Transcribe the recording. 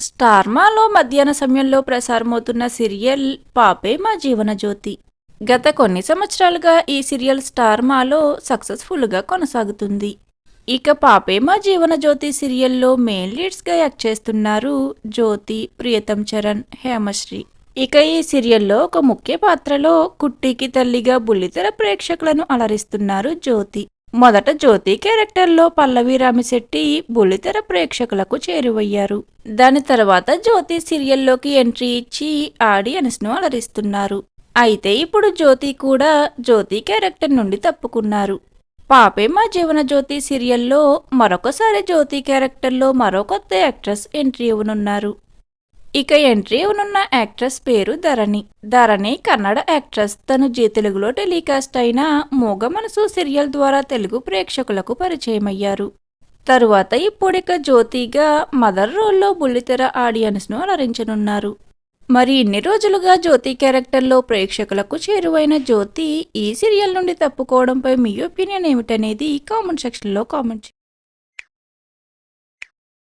స్టార్మాలో మధ్యాహ్న సమయంలో ప్రసారమవుతున్న సీరియల్ పాపే మా జీవన జ్యోతి గత కొన్ని సంవత్సరాలుగా ఈ సీరియల్ స్టార్మాలో సక్సెస్ఫుల్గా కొనసాగుతుంది. ఇక పాపే మా జీవన జ్యోతి సీరియల్లో మెయిన్ లీడ్స్గా యాక్ట్ చేస్తున్నారు జ్యోతి ప్రియతం చరణ్ హేమశ్రీ. ఇక ఈ సీరియల్లో ఒక ముఖ్య పాత్రలో కుట్టికి తల్లిగా బుల్లితెర ప్రేక్షకులను అలరిస్తున్నారు జ్యోతి. మొదట జ్యోతి క్యారెక్టర్లో పల్లవి రామిశెట్టి బుల్లితెర ప్రేక్షకులకు చేరువయ్యారు. దాని తర్వాత జ్యోతి సీరియల్లోకి ఎంట్రీ ఇచ్చి ఆడియన్స్ను అలరిస్తున్నారు. అయితే ఇప్పుడు జ్యోతి కూడా జ్యోతి క్యారెక్టర్ నుండి తప్పుకున్నారు. పాపే మా జీవన జ్యోతి సీరియల్లో మరొకసారి జ్యోతి క్యారెక్టర్లో మరో కొత్త యాక్ట్రెస్ ఎంట్రీ ఇవ్వనున్నారు. ఇక ఎంట్రీ ఉన్న యాక్ట్రెస్ పేరు ధరణి. ధరణి కన్నడ యాక్ట్రెస్. తను జీ తెలుగులో టెలికాస్ట్ అయిన మూగ మనసు సీరియల్ ద్వారా తెలుగు ప్రేక్షకులకు పరిచయమయ్యారు. తరువాత ఇప్పుడిక జ్యోతిగా మదర్ రోల్లో బుల్లితెర ఆడియన్స్ను అలరించనున్నారు. మరి ఇన్ని రోజులుగా జ్యోతి క్యారెక్టర్లో ప్రేక్షకులకు చేరువైన జ్యోతి ఈ సీరియల్ నుండి తప్పుకోవడంపై మీ ఒపీనియన్ ఏమిటనేది కామెంట్ సెక్షన్లో కామెంట్